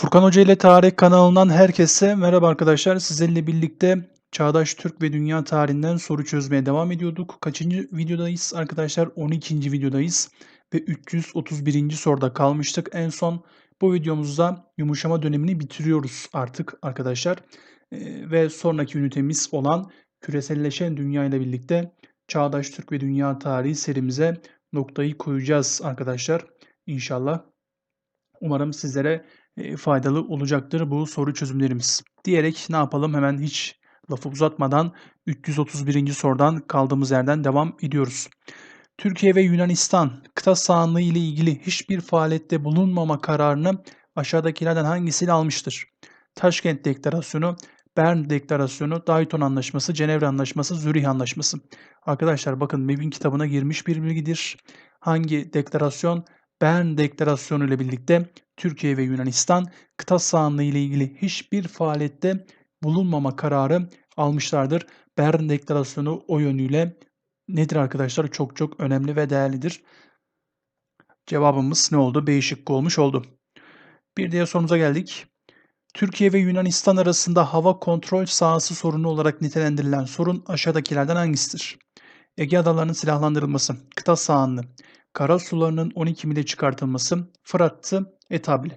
Furkan Hoca ile Tarih kanalından herkese merhaba arkadaşlar. Sizlerle birlikte Çağdaş Türk ve Dünya tarihinden soru çözmeye devam ediyorduk. Kaçıncı videodayız arkadaşlar? 12. videodayız ve 331. soruda kalmıştık. En son bu videomuzda yumuşama dönemini bitiriyoruz artık arkadaşlar. Ee, ve sonraki ünitemiz olan küreselleşen dünya ile birlikte Çağdaş Türk ve Dünya tarihi serimize noktayı koyacağız arkadaşlar. İnşallah. Umarım sizlere faydalı olacaktır bu soru çözümlerimiz. Diyerek ne yapalım hemen hiç lafı uzatmadan 331. sorudan kaldığımız yerden devam ediyoruz. Türkiye ve Yunanistan kıta sahanlığı ile ilgili hiçbir faaliyette bulunmama kararını aşağıdakilerden hangisiyle almıştır? Taşkent Deklarasyonu, Bern Deklarasyonu, Dayton Anlaşması, Cenevre Anlaşması, Zürih Anlaşması. Arkadaşlar bakın MEB'in kitabına girmiş bir bilgidir. Hangi deklarasyon? Bern Deklarasyonu ile birlikte Türkiye ve Yunanistan kıta sahanlığı ile ilgili hiçbir faaliyette bulunmama kararı almışlardır. Bern Deklarasyonu o yönüyle nedir arkadaşlar? Çok çok önemli ve değerlidir. Cevabımız ne oldu? B şıkkı olmuş oldu. Bir diğer sorumuza geldik. Türkiye ve Yunanistan arasında hava kontrol sahası sorunu olarak nitelendirilen sorun aşağıdakilerden hangisidir? Ege Adaları'nın silahlandırılması, kıta sahanlığı, kara sularının 12 mile çıkartılması, Fırat'tı, Etable.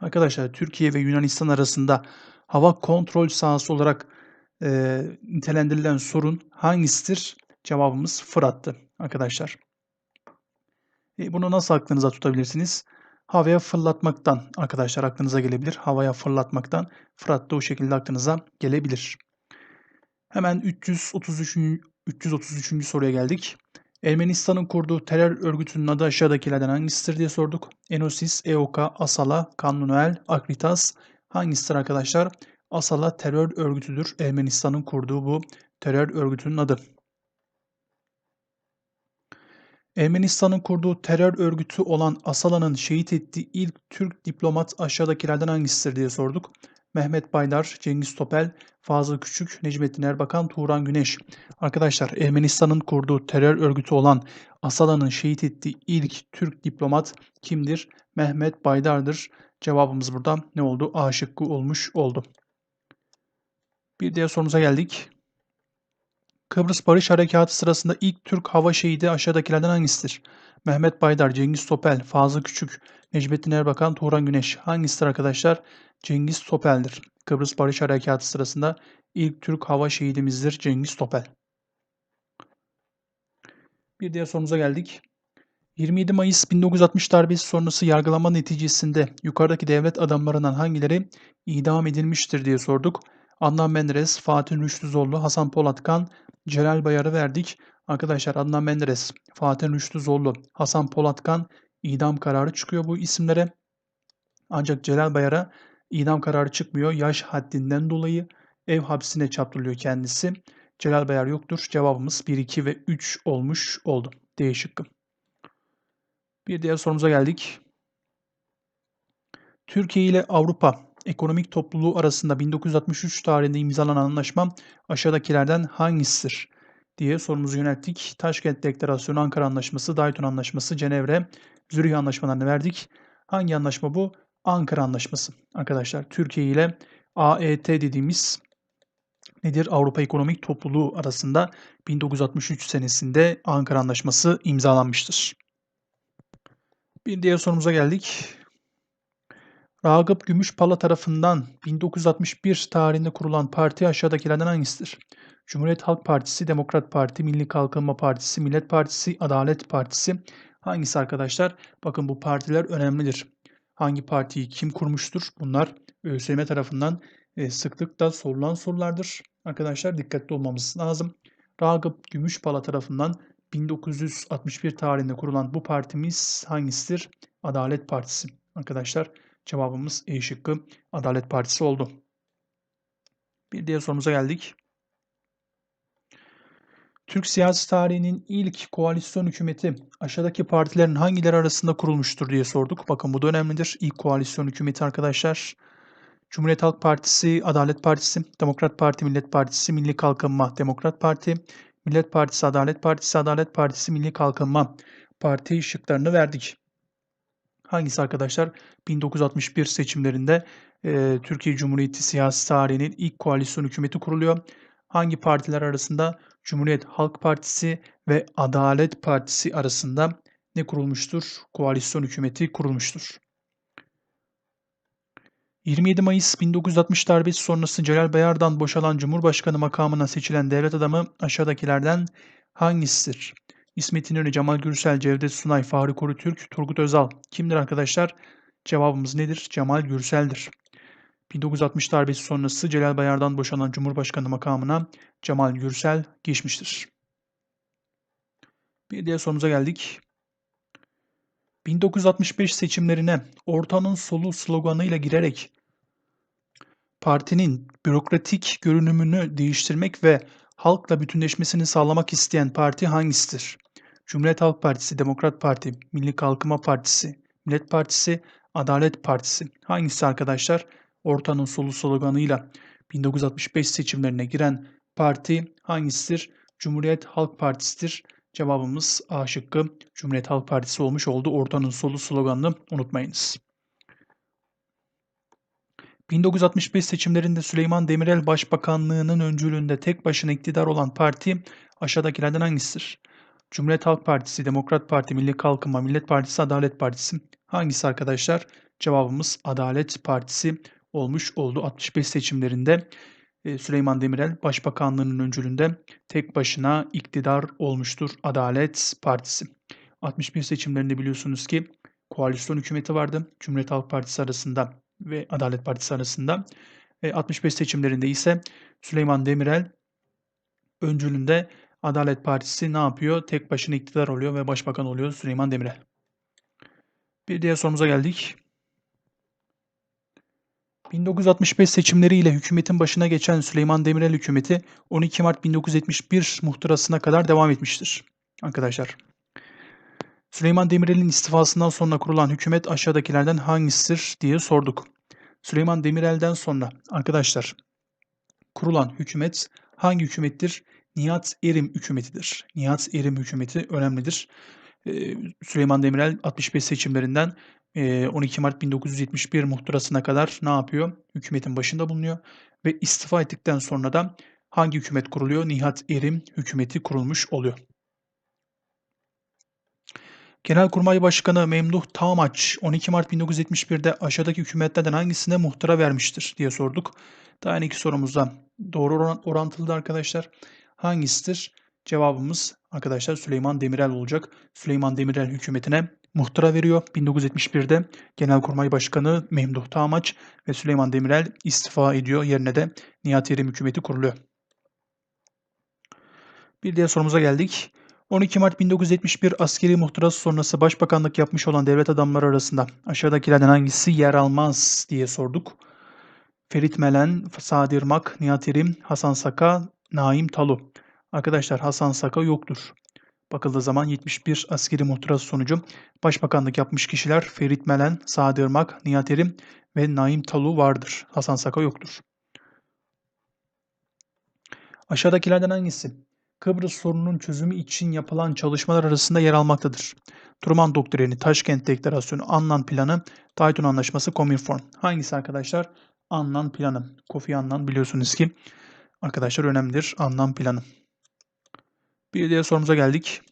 Arkadaşlar Türkiye ve Yunanistan arasında hava kontrol sahası olarak e, nitelendirilen sorun hangisidir? Cevabımız Fırat'tı arkadaşlar. E, bunu nasıl aklınıza tutabilirsiniz? Havaya fırlatmaktan arkadaşlar aklınıza gelebilir. Havaya fırlatmaktan Fırat da o şekilde aklınıza gelebilir. Hemen 333. 333. soruya geldik. Ermenistan'ın kurduğu terör örgütünün adı aşağıdakilerden hangisidir diye sorduk. Enosis, EOKA, Asala, Kanluel, Akritas hangisidir arkadaşlar? Asala terör örgütüdür. Ermenistan'ın kurduğu bu terör örgütünün adı. Ermenistan'ın kurduğu terör örgütü olan Asala'nın şehit ettiği ilk Türk diplomat aşağıdakilerden hangisidir diye sorduk. Mehmet Baydar, Cengiz Topel, Fazıl Küçük, Necmettin Erbakan, Turan Güneş. Arkadaşlar Ermenistan'ın kurduğu terör örgütü olan Asala'nın şehit ettiği ilk Türk diplomat kimdir? Mehmet Baydar'dır. Cevabımız burada ne oldu? A şıkkı olmuş oldu. Bir diğer sorumuza geldik. Kıbrıs Barış Harekatı sırasında ilk Türk hava şehidi aşağıdakilerden hangisidir? Mehmet Baydar, Cengiz Topel, Fazıl Küçük, Necmettin Erbakan, Turan Güneş. Hangisidir arkadaşlar? Cengiz Topel'dir. Kıbrıs Barış Harekatı sırasında ilk Türk hava şehidimizdir Cengiz Topel. Bir diğer sorumuza geldik. 27 Mayıs 1960 darbesi sonrası yargılama neticesinde yukarıdaki devlet adamlarından hangileri idam edilmiştir diye sorduk. Adnan Menderes, Fatih Rüştüzoğlu, Hasan Polatkan, Celal Bayar'ı verdik. Arkadaşlar Adnan Menderes, Fatih Rüştüzoğlu, Hasan Polatkan idam kararı çıkıyor bu isimlere. Ancak Celal Bayar'a idam kararı çıkmıyor. Yaş haddinden dolayı ev hapsine çarptırılıyor kendisi. Celal Bayar yoktur. Cevabımız 1, 2 ve 3 olmuş oldu. D şıkkı. Bir diğer sorumuza geldik. Türkiye ile Avrupa Ekonomik Topluluğu arasında 1963 tarihinde imzalanan anlaşma aşağıdakilerden hangisidir? diye sorumuzu yönelttik. Taşkent Deklarasyonu, Ankara Anlaşması, Dayton Anlaşması, Cenevre, Zürih anlaşmalarını verdik. Hangi anlaşma bu? Ankara Anlaşması. Arkadaşlar Türkiye ile AET dediğimiz nedir? Avrupa Ekonomik Topluluğu arasında 1963 senesinde Ankara Anlaşması imzalanmıştır. Bir diğer sorumuza geldik. Ragıp Gümüşpala tarafından 1961 tarihinde kurulan parti aşağıdakilerden hangisidir? Cumhuriyet Halk Partisi, Demokrat Parti, Milli Kalkınma Partisi, Millet Partisi, Adalet Partisi. Hangisi arkadaşlar? Bakın bu partiler önemlidir. Hangi partiyi kim kurmuştur? Bunlar ÖSYM tarafından e, sıklıkla sorulan sorulardır. Arkadaşlar dikkatli olmamız lazım. Ragıp Gümüşpala tarafından 1961 tarihinde kurulan bu partimiz hangisidir? Adalet Partisi. Arkadaşlar cevabımız E şıkkı Adalet Partisi oldu. Bir diğer sorumuza geldik. Türk siyasi tarihinin ilk koalisyon hükümeti aşağıdaki partilerin hangileri arasında kurulmuştur diye sorduk. Bakın bu da önemlidir. İlk koalisyon hükümeti arkadaşlar. Cumhuriyet Halk Partisi, Adalet Partisi, Demokrat Parti, Millet Partisi, Milli Kalkınma, Demokrat Parti, Millet Partisi, Adalet Partisi, Adalet Partisi, Milli Kalkınma Parti şıklarını verdik. Hangisi arkadaşlar? 1961 seçimlerinde e, Türkiye Cumhuriyeti siyasi tarihinin ilk koalisyon hükümeti kuruluyor. Hangi partiler arasında? Cumhuriyet Halk Partisi ve Adalet Partisi arasında ne kurulmuştur? Koalisyon hükümeti kurulmuştur. 27 Mayıs 1960 darbesi sonrası Celal Bayar'dan boşalan Cumhurbaşkanı makamına seçilen devlet adamı aşağıdakilerden hangisidir? İsmet İnönü, Cemal Gürsel, Cevdet Sunay, Fahri Korutürk, Turgut Özal. Kimdir arkadaşlar? Cevabımız nedir? Cemal Gürsel'dir. 1960 darbesi sonrası Celal Bayar'dan boşanan Cumhurbaşkanı makamına Cemal Gürsel geçmiştir. Bir diğer sorumuza geldik. 1965 seçimlerine ortanın solu sloganıyla girerek partinin bürokratik görünümünü değiştirmek ve halkla bütünleşmesini sağlamak isteyen parti hangisidir? Cumhuriyet Halk Partisi, Demokrat Parti, Milli Kalkınma Partisi, Millet Partisi, Adalet Partisi. Hangisi arkadaşlar? Ortanın solu sloganıyla 1965 seçimlerine giren parti hangisidir? Cumhuriyet Halk Partisi'dir. Cevabımız A şıkkı Cumhuriyet Halk Partisi olmuş oldu. Ortanın solu sloganını unutmayınız. 1965 seçimlerinde Süleyman Demirel Başbakanlığı'nın öncülüğünde tek başına iktidar olan parti aşağıdakilerden hangisidir? Cumhuriyet Halk Partisi, Demokrat Parti, Milli Kalkınma, Millet Partisi, Adalet Partisi. Hangisi arkadaşlar? Cevabımız Adalet Partisi olmuş oldu. 65 seçimlerinde e, Süleyman Demirel Başbakanlığının öncülüğünde tek başına iktidar olmuştur Adalet Partisi. 61 seçimlerinde biliyorsunuz ki koalisyon hükümeti vardı. Cumhuriyet Halk Partisi arasında ve Adalet Partisi arasında. 65 seçimlerinde ise Süleyman Demirel öncülüğünde Adalet Partisi ne yapıyor? Tek başına iktidar oluyor ve başbakan oluyor Süleyman Demirel. Bir diğer sorumuza geldik. 1965 seçimleriyle hükümetin başına geçen Süleyman Demirel hükümeti 12 Mart 1971 muhtırasına kadar devam etmiştir. Arkadaşlar. Süleyman Demirel'in istifasından sonra kurulan hükümet aşağıdakilerden hangisidir diye sorduk. Süleyman Demirel'den sonra arkadaşlar kurulan hükümet hangi hükümettir? Nihat Erim hükümetidir. Nihat Erim hükümeti önemlidir. Süleyman Demirel 65 seçimlerinden 12 Mart 1971 muhtırasına kadar ne yapıyor? Hükümetin başında bulunuyor ve istifa ettikten sonra da hangi hükümet kuruluyor? Nihat Erim hükümeti kurulmuş oluyor. Genelkurmay Başkanı Memduh Tağmaç 12 Mart 1971'de aşağıdaki hükümetlerden hangisine muhtıra vermiştir diye sorduk. Daha önceki sorumuzda doğru orantılı arkadaşlar. Hangisidir? Cevabımız arkadaşlar Süleyman Demirel olacak. Süleyman Demirel hükümetine muhtıra veriyor. 1971'de Genelkurmay Başkanı Memduh Tağmaç ve Süleyman Demirel istifa ediyor. Yerine de Nihat Yerim hükümeti kuruluyor. Bir diğer sorumuza geldik. 12 Mart 1971 askeri muhtırası sonrası başbakanlık yapmış olan devlet adamları arasında aşağıdakilerden hangisi yer almaz diye sorduk. Ferit Melen, Sadi Irmak, Nihat Erim, Hasan Saka, Naim Talu. Arkadaşlar Hasan Saka yoktur. Bakıldığı zaman 71 askeri muhtırası sonucu başbakanlık yapmış kişiler Ferit Melen, Sadi Irmak, Nihat Erim ve Naim Talu vardır. Hasan Saka yoktur. Aşağıdakilerden hangisi? Kıbrıs sorununun çözümü için yapılan çalışmalar arasında yer almaktadır. Truman Doktrini, Taşkent Deklarasyonu, Annan Planı, Dayton Anlaşması, Kominform. Hangisi arkadaşlar? Annan Planı. Kofi Annan biliyorsunuz ki arkadaşlar önemlidir. Annan Planı. Bir diğer sorumuza geldik.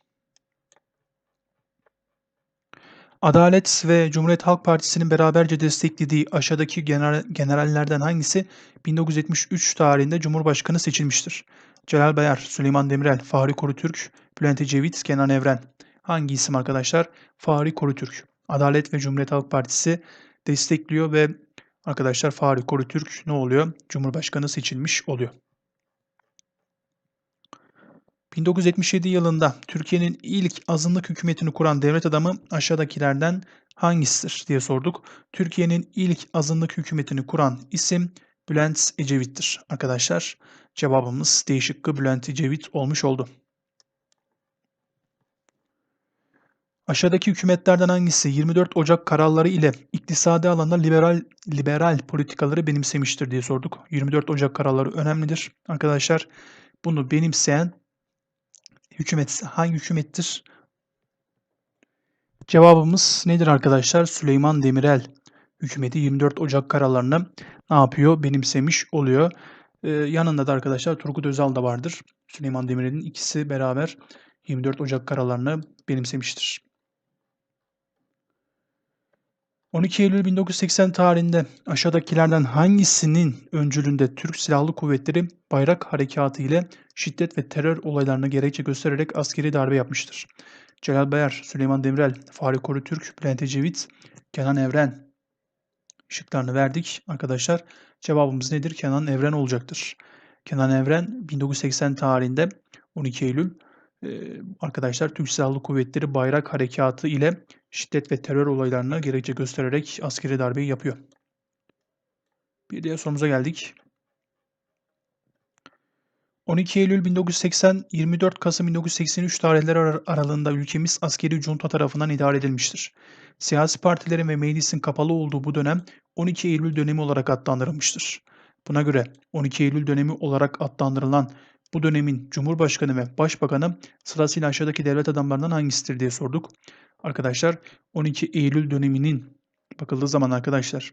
Adalet ve Cumhuriyet Halk Partisi'nin beraberce desteklediği aşağıdaki general, generallerden hangisi 1973 tarihinde Cumhurbaşkanı seçilmiştir? Celal Bayar, Süleyman Demirel, Fahri Korutürk, Bülent Ecevit, Kenan Evren. Hangi isim arkadaşlar? Fahri Korutürk. Adalet ve Cumhuriyet Halk Partisi destekliyor ve arkadaşlar Fahri Korutürk ne oluyor? Cumhurbaşkanı seçilmiş oluyor. 1977 yılında Türkiye'nin ilk azınlık hükümetini kuran devlet adamı aşağıdakilerden hangisidir diye sorduk. Türkiye'nin ilk azınlık hükümetini kuran isim Bülent Ecevit'tir arkadaşlar. Cevabımız D şıkkı Bülent Ecevit olmuş oldu. Aşağıdaki hükümetlerden hangisi 24 Ocak kararları ile iktisadi alanda liberal liberal politikaları benimsemiştir diye sorduk. 24 Ocak kararları önemlidir. Arkadaşlar bunu benimseyen hükümet hangi hükümettir? Cevabımız nedir arkadaşlar? Süleyman Demirel hükümeti 24 Ocak kararlarını ne yapıyor? Benimsemiş oluyor. Ee, yanında da arkadaşlar Turgut Özal da vardır. Süleyman Demirel'in ikisi beraber 24 Ocak kararlarını benimsemiştir. 12 Eylül 1980 tarihinde aşağıdakilerden hangisinin öncülüğünde Türk Silahlı Kuvvetleri bayrak harekatı ile şiddet ve terör olaylarını gerekçe göstererek askeri darbe yapmıştır? Celal Bayar, Süleyman Demirel, Fahri Korutürk, Bülent Ecevit, Kenan Evren şıklarını verdik. Arkadaşlar cevabımız nedir? Kenan Evren olacaktır. Kenan Evren 1980 tarihinde 12 Eylül arkadaşlar Türk Silahlı Kuvvetleri bayrak harekatı ile şiddet ve terör olaylarını gerekçe göstererek askeri darbeyi yapıyor. Bir diğer sorumuza geldik. 12 Eylül 1980, 24 Kasım 1983 tarihleri aralığında ülkemiz askeri junta tarafından idare edilmiştir. Siyasi partilerin ve meclisin kapalı olduğu bu dönem 12 Eylül dönemi olarak adlandırılmıştır. Buna göre 12 Eylül dönemi olarak adlandırılan bu dönemin Cumhurbaşkanı ve Başbakanı sırasıyla aşağıdaki devlet adamlarından hangisidir diye sorduk. Arkadaşlar 12 Eylül döneminin bakıldığı zaman arkadaşlar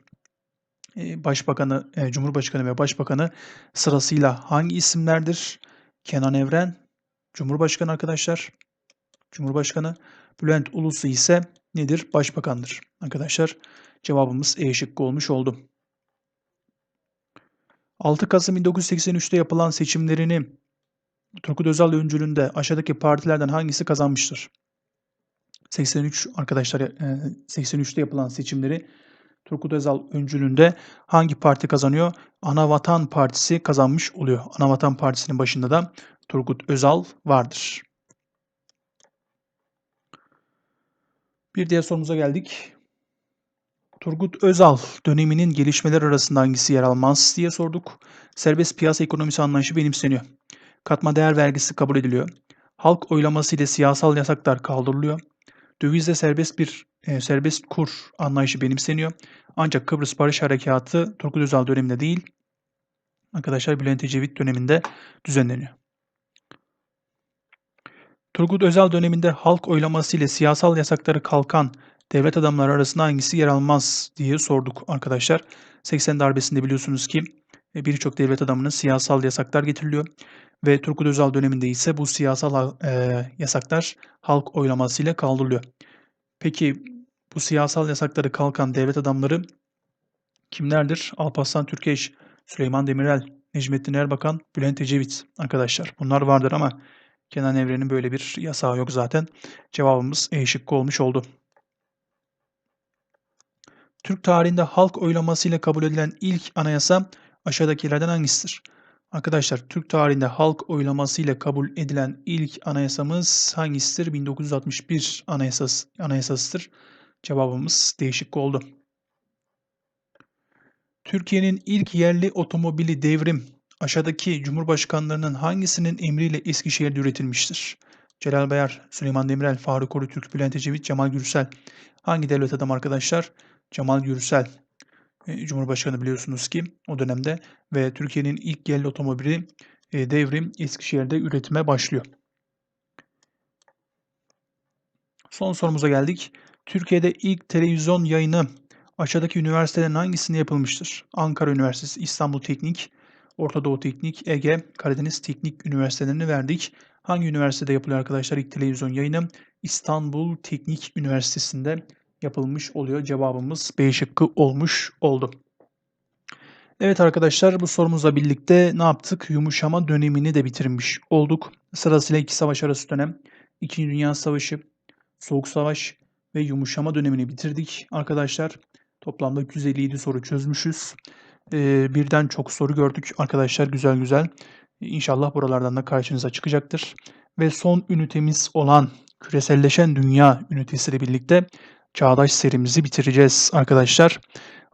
Başbakanı, Cumhurbaşkanı ve Başbakanı sırasıyla hangi isimlerdir? Kenan Evren, Cumhurbaşkanı arkadaşlar. Cumhurbaşkanı. Bülent Ulusu ise nedir? Başbakandır. Arkadaşlar cevabımız E şıkkı olmuş oldu. 6 Kasım 1983'te yapılan seçimlerini Turgut Özal öncülüğünde aşağıdaki partilerden hangisi kazanmıştır? 83 arkadaşlar 83'te yapılan seçimleri Turgut Özal öncülüğünde hangi parti kazanıyor? Anavatan Partisi kazanmış oluyor. Anavatan Partisi'nin başında da Turgut Özal vardır. Bir diğer sorumuza geldik. Turgut Özal döneminin gelişmeler arasında hangisi yer almaz diye sorduk. Serbest piyasa ekonomisi anlayışı benimseniyor. Katma değer vergisi kabul ediliyor. Halk oylaması ile siyasal yasaklar kaldırılıyor. Dövizde serbest bir e, serbest kur anlayışı benimseniyor. Ancak Kıbrıs Barış Harekatı Turgut Özal döneminde değil, arkadaşlar Bülent Ecevit döneminde düzenleniyor. Turgut Özal döneminde halk oylaması ile siyasal yasakları kalkan devlet adamları arasında hangisi yer almaz diye sorduk arkadaşlar. 80 darbesinde biliyorsunuz ki e, birçok devlet adamının siyasal yasaklar getiriliyor. Ve Turgut Özal döneminde ise bu siyasal e, yasaklar halk oylamasıyla kaldırılıyor. Peki bu siyasal yasakları kalkan devlet adamları kimlerdir? Alparslan Türkeş, Süleyman Demirel, Necmettin Erbakan, Bülent Ecevit arkadaşlar. Bunlar vardır ama Kenan Evren'in böyle bir yasağı yok zaten. Cevabımız E şıkkı olmuş oldu. Türk tarihinde halk oylamasıyla kabul edilen ilk anayasa aşağıdakilerden hangisidir? Arkadaşlar Türk tarihinde halk oylamasıyla kabul edilen ilk anayasamız hangisidir? 1961 anayasası, anayasasıdır. Cevabımız değişik oldu. Türkiye'nin ilk yerli otomobili devrim aşağıdaki cumhurbaşkanlarının hangisinin emriyle Eskişehir'de üretilmiştir? Celal Bayar, Süleyman Demirel, Faruk Orutürk, Bülent Ecevit, Cemal Gürsel. Hangi devlet adam arkadaşlar? Cemal Gürsel. E, Cumhurbaşkanı biliyorsunuz ki o dönemde ve Türkiye'nin ilk yerli otomobili e, devrim Eskişehir'de üretime başlıyor. Son sorumuza geldik. Türkiye'de ilk televizyon yayını aşağıdaki üniversitelerin hangisinde yapılmıştır? Ankara Üniversitesi, İstanbul Teknik, Orta Doğu Teknik, Ege, Karadeniz Teknik Üniversitelerini verdik. Hangi üniversitede yapılıyor arkadaşlar ilk televizyon yayını? İstanbul Teknik Üniversitesi'nde yapılmış oluyor. Cevabımız B şıkkı olmuş oldu. Evet arkadaşlar bu sorumuzla birlikte ne yaptık? Yumuşama dönemini de bitirmiş olduk. Sırasıyla iki savaş arası dönem, İkinci Dünya Savaşı, Soğuk Savaş ve yumuşama dönemini bitirdik arkadaşlar. Toplamda 257 soru çözmüşüz. Ee, birden çok soru gördük arkadaşlar güzel güzel. İnşallah buralardan da karşınıza çıkacaktır. Ve son ünitemiz olan küreselleşen dünya ünitesiyle birlikte Çağdaş serimizi bitireceğiz arkadaşlar.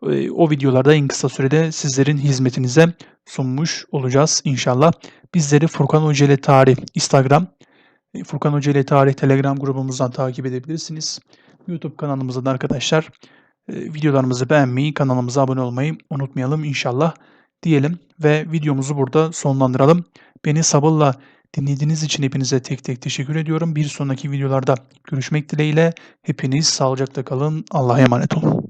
Ee, o videolarda en kısa sürede sizlerin hizmetinize sunmuş olacağız inşallah. Bizleri Furkan Hoca ile Tarih Instagram, e, Furkan Hoca ile Tarih Telegram grubumuzdan takip edebilirsiniz. YouTube kanalımızda da arkadaşlar e, videolarımızı beğenmeyi, kanalımıza abone olmayı unutmayalım inşallah diyelim ve videomuzu burada sonlandıralım. Beni sabırla Dinlediğiniz için hepinize tek tek teşekkür ediyorum. Bir sonraki videolarda görüşmek dileğiyle. Hepiniz sağlıcakla kalın. Allah'a emanet olun.